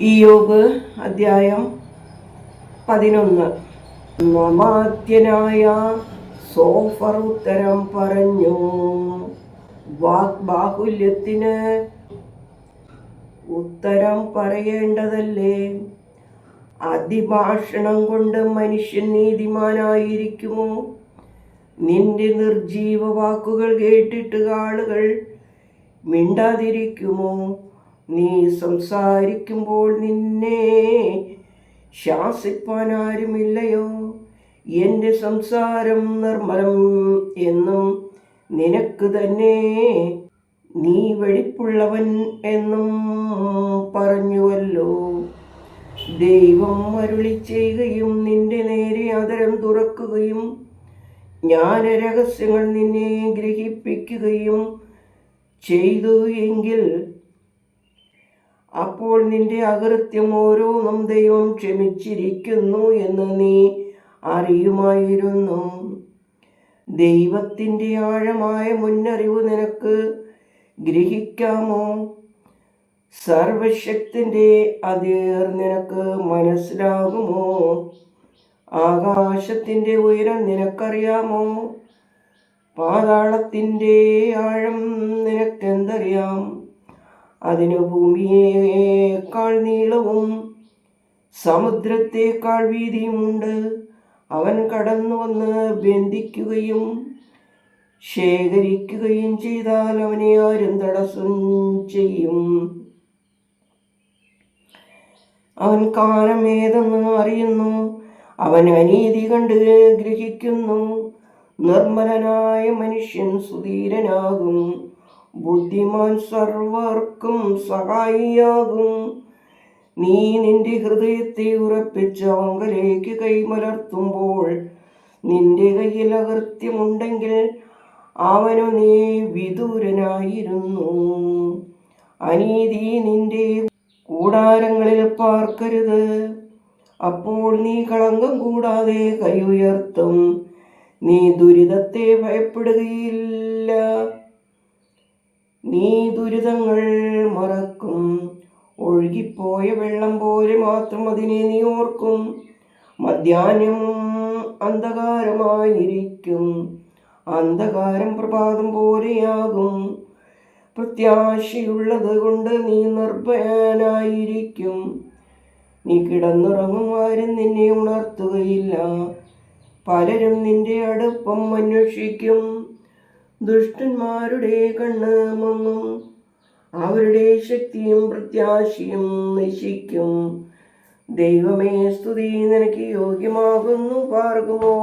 യോഗ് അധ്യായം പതിനൊന്ന്. നമാത്യനായ സോഫർ ഉത്തരം പറഞ്ഞു. വാഗ്ബാഹുല്യത്തിന് ഉത്തരം പറയേണ്ടതല്ലേ? അതിഭാഷണം കൊണ്ട് മനുഷ്യൻ നീതിമാനായിരിക്കുമോ? നിന്റെ നിർജീവ വാക്കുകൾ കേട്ടിട്ട് ആളുകൾ മിണ്ടാതിരിക്കുമോ? നീ സംസാരിക്കുമ്പോൾ നിന്നെ ശാസിപ്പാൻ ആരുമില്ലയോ? എന്റെ സംസാരം നിർമ്മലം എന്നും നിനക്ക് തന്നെ നീ വെടിപ്പുള്ളവൻ എന്നും പറഞ്ഞുവല്ലോ. ദൈവം അരുളി ചെയ്യുകയും നിന്റെ നേരെ അതരം തുറക്കുകയും ജ്ഞാന രഹസ്യങ്ങൾ നിന്നെ ഗ്രഹിപ്പിക്കുകയും ചെയ്തു എങ്കിൽ അപ്പോൾ നിന്റെ അകൃത്യം ഓരോന്നും ദൈവം ക്ഷമിച്ചിരിക്കുന്നു എന്ന് നീ അറിയുമായിരുന്നു. ദൈവത്തിന്റെ ആഴമായ മുന്നറിവ് നിനക്ക് ഗ്രഹിക്കാമോ? സർവശക്തിന്റെ അതിർ നിനക്ക് മനസ്സിലാകുമോ? ആകാശത്തിന്റെ ഉയരം നിനക്കറിയാമോ? പാതാളത്തിന്റെ ആഴം നിനക്കെന്തറിയാം? അതിന് ഭൂമിയേക്കാൾ നീളവും സമുദ്രത്തേക്കാൾ വീതിയുമുണ്ട്. അവൻ കടന്നു വന്ന് ബന്ധിക്കുകയും ശേഖരിക്കുകയും ചെയ്താൽ അവനെ ആരും തടസ്സം ചെയ്യും. അവൻ കാലമേതെന്ന് അറിയുന്നു. അവൻ അനീതി കണ്ട് ഗ്രഹിക്കുന്നു. നിർമ്മലനായ മനുഷ്യൻ സുധീരനാകും. ബുദ്ധിമാൻ സർവർക്കും സഹായിയാകും. നീ നിന്റെ ഹൃദയത്തെ ഉറപ്പിച്ച് അവങ്കലേക്ക് കൈമലർത്തുമ്പോൾ നിന്റെ കയ്യിൽ അകൃത്യമുണ്ടെങ്കിൽ അവനു നീ വിദൂരനായിരുന്നു. അനീതി നിന്റെ കൂടാരങ്ങളിൽ പാർക്കരുത്. അപ്പോൾ നീ കളങ്കം കൂടാതെ കൈ ഉയർത്തും നീ ദുരിതത്തെ ഭയപ്പെടുകയില്ല. നീ ദുരിതങ്ങൾ മറക്കും. ഒഴുകിപ്പോയ വെള്ളം പോലെ മാത്രം അതിനെ നീ ഓർക്കും. മധ്യാഹ്നം അന്ധകാരമായിരിക്കും. അന്ധകാരം പ്രഭാതം പോലെയാകും. പ്രത്യാശയുള്ളത് കൊണ്ട് നീ നിർഭയനായിരിക്കും. നീ കിടന്നുറങ്ങും ആരും നിന്നെ ഉണർത്തുകയില്ല. പലരും നിന്റെ അടുപ്പം അന്വേഷിക്കും. ദുഷ്ടന്മാരുടെ കണ്ണ് മങ്ങും. അവരുടെ ശക്തിയും പ്രത്യാശയും നശിക്കും. ദൈവമേ സ്തുതി നിനക്ക് യോഗ്യമാകുന്നു പാർക്കുമോ?